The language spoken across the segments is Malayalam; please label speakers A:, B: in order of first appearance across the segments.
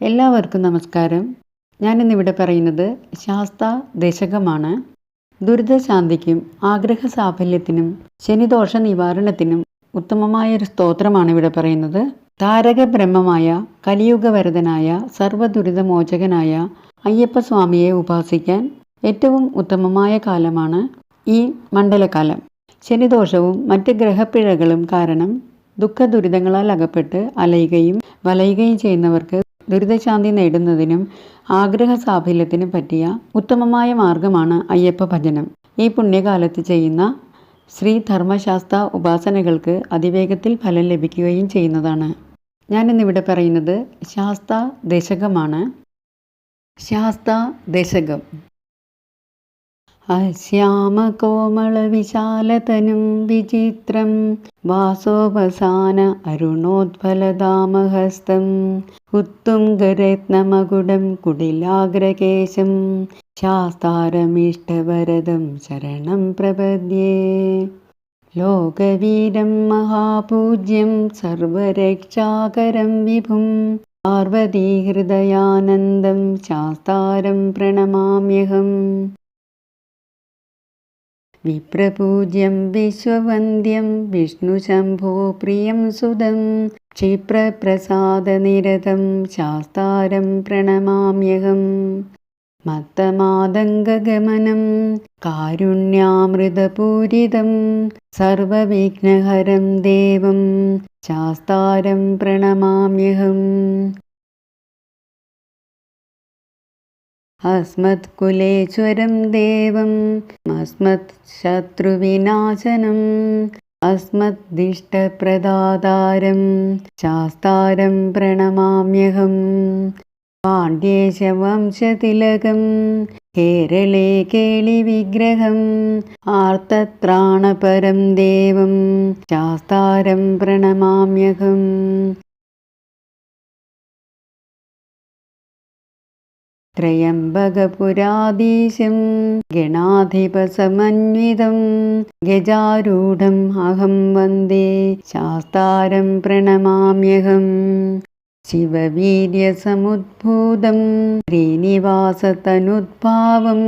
A: എല്ലാവർക്കും നമസ്കാരം. ഞാനിന്നിവിടെ പറയുന്നത് ശാസ്ത ദശകമാണ്. ദുരിതശാന്തിക്കും ആഗ്രഹ സാഫല്യത്തിനും ശനിദോഷ നിവാരണത്തിനും ഉത്തമമായ ഒരു സ്തോത്രമാണ് ഇവിടെ പറയുന്നത്. താരക ബ്രഹ്മമായ കലിയുഗവരതനായ സർവദുരിതമോചകനായ അയ്യപ്പസ്വാമിയെ ഉപാസിക്കാൻ ഏറ്റവും ഉത്തമമായ കാലമാണ് ഈ മണ്ഡലകാലം. ശനിദോഷവും മറ്റ് ഗ്രഹപ്പിഴകളും കാരണം ദുഃഖ ദുരിതങ്ങളാൽ അകപ്പെട്ട് അലയുകയും വലയുകയും ചെയ്യുന്നവർക്ക് ദുരിതശാന്തി നേടുന്നതിനും ആഗ്രഹ സാഫല്യത്തിനും പറ്റിയ ഉത്തമമായ മാർഗമാണ് അയ്യപ്പ ഭജനം. ഈ പുണ്യകാലത്ത് ചെയ്യുന്ന ശ്രീ ധർമ്മശാസ്ത്ര ഉപാസനകൾക്ക് അതിവേഗത്തിൽ ഫലം ലഭിക്കുകയും ചെയ്യുന്നതാണ്. ഞാനിന്നിവിടെ പറയുന്നത് ശാസ്ത്ര ദശകമാണ്. ശാസ്ത്ര ദശകം. അശ്യാമകോമളവിശാലതനും വിചിത്രം. വാസോപസാന അരുണോദ്ഫലദാമഹസ്തം ഉത്തുംഗരത്നമകുടം കുടിലാഗ്രകേശം. ശാസ്താരമിഷ്ടവരദം ശരണം പ്രപദ്യേ. ലോകവീരം മഹാപൂജ്യം സർവരക്ഷാകരം വിഭും. പാർവതീഹൃദയാനന്ദം ശാസ്താരം പ്രണമാമ്യഹം. വിപ്രപൂജ്യം വിശ്വവന്ദ്യം വിഷ്ണുശംഭോ പ്രിയം സുതം. ക്ഷിപ്രപ്രസാദനിരതം ശാസ്താരം പ്രണമാമ്യഹം. മത്തമാതങ്കഗമനം കാരുണ്യാമൃതപൂരിതം സർവവിഘ്നഹരം ദേവം ശാസ്താരം പ്രണമാമ്യഹം. അസ്മത് അസ്മത്കുലേശ്വരം ദേവം അസ്മത് ശത്രുവിനാശനം അസ്മത് അസ്മദ്ദിഷ്ടപ്രദാതാരം ശാസ്താരം പ്രണമാമ്യഹം പാണ്ഡ്യേശവംശതിലകം കേരളേ കേളിവിഗ്രഹം ആർത്തത്രാണപരം ദേവം ശാസ്താരം പ്രണമാമ്യഹം ത്രയംബകപുരാധീശം ഗണാധിപസമന്വിതം ഗജാരൂഢം അഹം വന്ദേ ശാസ്താരം പ്രണമാമ്യഹം ശിവവീര്യസമുദ്ഭൂതം ശ്രീനിവാസതനുദ്ഭാവം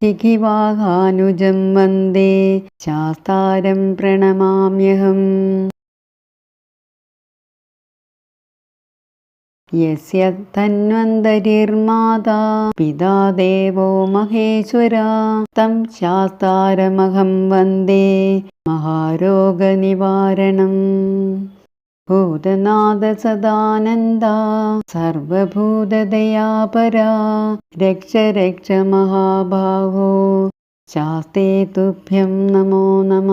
A: ശിഖിവാഹാനുജം വന്ദേ ശാസ്താരം പ്രണമാമ്യഹം. യസ്യ തന്വന്തരിർമാതാ പിതാ ദേവോ മഹേശ്വര തം ശാസ്താരമഹം വന്ദേ മഹാരോഗനിവാരണം. ഭൂതനാഥ സദാനന്ദ സർവഭൂതദയാപരാ രക്ഷ രക്ഷ മഹാഭാഗോ ശാസ്തേ തുഭ്യം നമോ നമ.